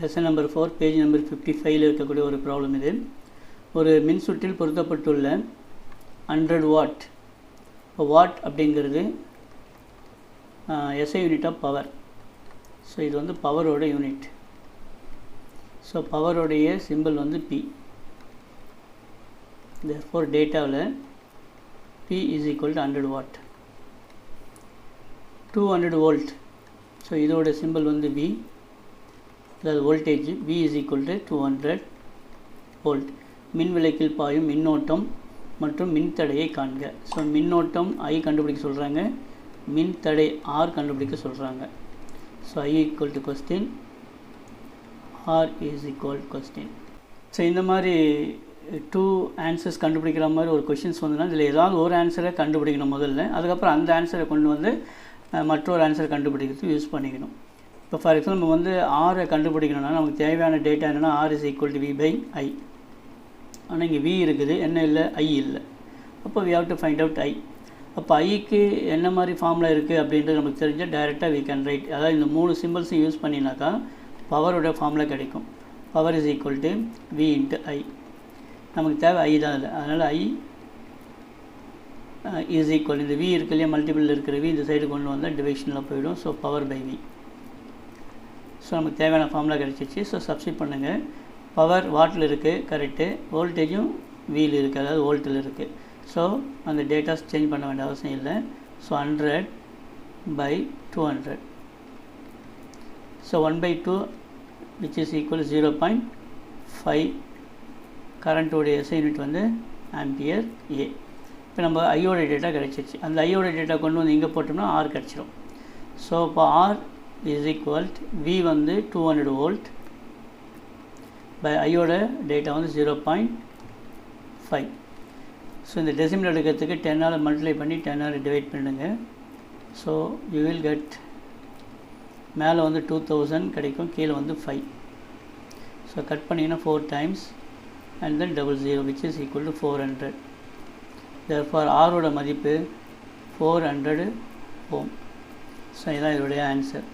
Lesson number four page number fifty ஃபைவ்ல இருக்கக்கூடிய ஒரு ப்ராப்ளம் இது. ஒரு மின்சுற்றில் பொருத்தப்பட்டுள்ள ஹண்ட்ரட் வாட் இப்போ வாட் அப்படிங்கிறது SI unit of power so இது வந்து பவரோட யூனிட் ஸோ பவருடைய சிம்பிள் வந்து பி ஃபோர் டேட்டாவில் P is equal to hundred watt two hundred volt so இதோட சிம்பிள் வந்து பி அதாவது voltage V is equal to two hundred volt மின் விளக்கில் பாயும் மின்னோட்டம் மற்றும் மின்தடையை காண்க. ஸோ மின்னோட்டம் ஐ கண்டுபிடிக்க சொல்கிறாங்க மின்தடை ஆர் கண்டுபிடிக்க சொல்கிறாங்க so I equal to question R is equal question so இந்த மாதிரி eh, டூ ஆன்சர்ஸ் கண்டுபிடிக்கிற மாதிரி ஒரு கொஷின்ஸ் வந்துன்னா இதில் ஏதாவது ஒரு ஆன்சரை கண்டுபிடிக்கணும் முதல்ல. அதுக்கப்புறம் அந்த ஆன்சரை கொண்டு வந்து eh, மற்றொரு ஆன்சரை கண்டுபிடிக்கிறது யூஸ் பண்ணிக்கணும். இப்போ ஃபார் எக்ஸாம்பிள் நம்ம வந்து ஆரை கண்டுபிடிக்கணும்னா நமக்கு தேவையான டேட்டா என்னென்னா R is equal to V by I ஆனால் இங்கே வி இருக்குது என்ன இல்லை? ஐ இல்லை. அப்போ we have to find out I அப்போ ஐக்கு என்ன மாதிரி ஃபார்மில் இருக்குது அப்படின்றது நமக்கு தெரிஞ்சால் டைரெக்டாக வி கேன் ரைட் அதாவது இந்த மூணு சிம்பிள்ஸும் யூஸ் பண்ணினாக்கா பவரோட ஃபார்மில் கிடைக்கும். Power is equal to V into I நமக்கு தேவை ஐ தான் இல்லை. அதனால் ஐ இஸ் ஈக்குவல் இந்த வி இருக்கு இல்லையா? மல்டிபிள் இருக்கிற வி இந்த சைடு கொண்டு வந்தால் டிவிஷனில் போயிடும். So power by V so நமக்கு தேவையான ஃபார்முலா கிடச்சிச்சு. ஸோ சப்ஸ்டிட் பண்ணுங்கள் பவர் வாட்டில் இருக்குது கரெக்டு வோல்டேஜும் வீல் இருக்குது அதாவது வோல்ட்டில் இருக்குது ஸோ அந்த டேட்டாஸ் சேஞ்ச் பண்ண வேண்டிய அவசியம் இல்லை. So hundred by two hundred so one by two which is equal zero point five கரண்ட்டோடைய SI unit வந்து ஆம்பியர் ஏ இப்போ நம்ம ஐயோட டேட்டா கிடச்சிருச்சு அந்த ஐயோட டேட்டா கொண்டு வந்து இங்கே போட்டோம்னா ஆர் கிடச்சிரும். ஸோ இப்போ ஆர் இஸ் ஈக்குவல் வி வந்து டூ ஹண்ட்ரட் வோல்ட் பை ஐயோட டேட்டா வந்து ஜீரோ பாயிண்ட் ஃபைவ் ஸோ இந்த டெசிமல் எடுக்கிறதுக்கு டென்னால் மல்டிப்ளை பண்ணி டென்னால் டிவைட் பண்ணுங்க. ஸோ யூ வில் கெட் மேலே வந்து டூ தௌசண்ட் கிடைக்கும் கீழே வந்து ஃபைவ் ஸோ கட் பண்ணிங்கன்னா four times and then double zero which is equal to four hundred for ஆரோட மதிப்பு 400 ஓம் ஸோ இதான் இதோடைய ஆன்சர்